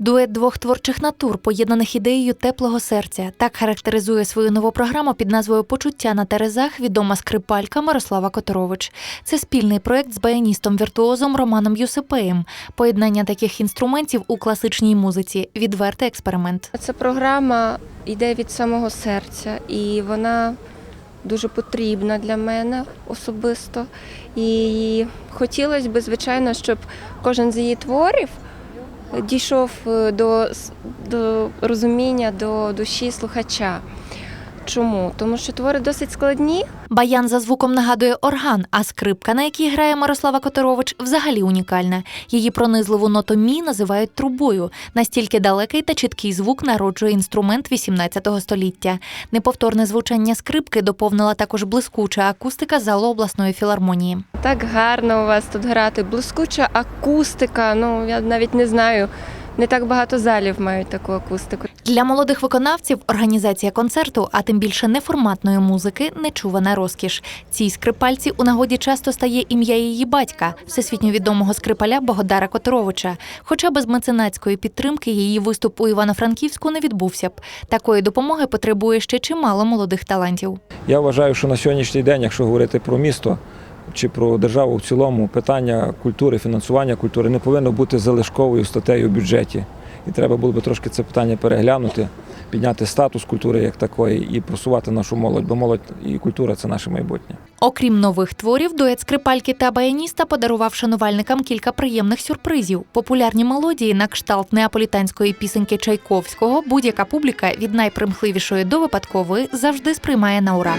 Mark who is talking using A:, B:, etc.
A: Дует двох творчих натур, поєднаних ідеєю теплого серця. Так характеризує свою нову програму під назвою Почуття на терезах відома скрипалька Мирослава Которович. Це спільний проект з баяністом-віртуозом Романом Юсипеєм. Поєднання таких інструментів у класичній музиці відвертий експеримент.
B: Ця програма йде від самого серця, і вона дуже потрібна для мене особисто. І хотілося б, звичайно, щоб кожен з її творів дійшов е, до, до розуміння, до душі слухача. Чому? Тому що твори досить складні,
A: Баян за звуком нагадує орган, а скрипка, на якій грає Мирослава Которович, взагалі унікальна. Її пронизливу ноту мі називають трубою. Настільки далекий та чіткий звук народжує інструмент 18 століття. Неповторне звучання скрипки доповнила також блискуча акустика залу обласної філармонії.
B: Так гарно у вас тут грати, блискуча акустика. Ну я навіть не знаю. Не так багато залів мають таку акустику.
A: Для молодих виконавців організація концерту, а тим більше неформатної музики, нечувана розкіш. Цій скрипальці у нагоді часто стає ім'я її батька, всесвітньо відомого скрипаля Богодара Которовича. Хоча без меценатської підтримки її виступ у Івано-Франківську не відбувся б. Такої допомоги потребує ще чимало молодих талантів.
C: Я вважаю, що на сьогоднішній день, якщо говорити про місто чи про державу в цілому, питання культури, фінансування культури не повинно бути залишковою статтею в бюджеті. І треба було би трошки це питання переглянути, підняти статус культури як такої і просувати нашу молодь, бо молодь і культура це наше майбутнє.
A: Окрім нових творів, дует скрипальки та баяніста подарував шанувальникам кілька приємних сюрпризів. Популярні мелодії на кшталт неаполітанської пісеньки Чайковського будь-яка публіка від найпримхливішої до випадкової завжди сприймає на ура.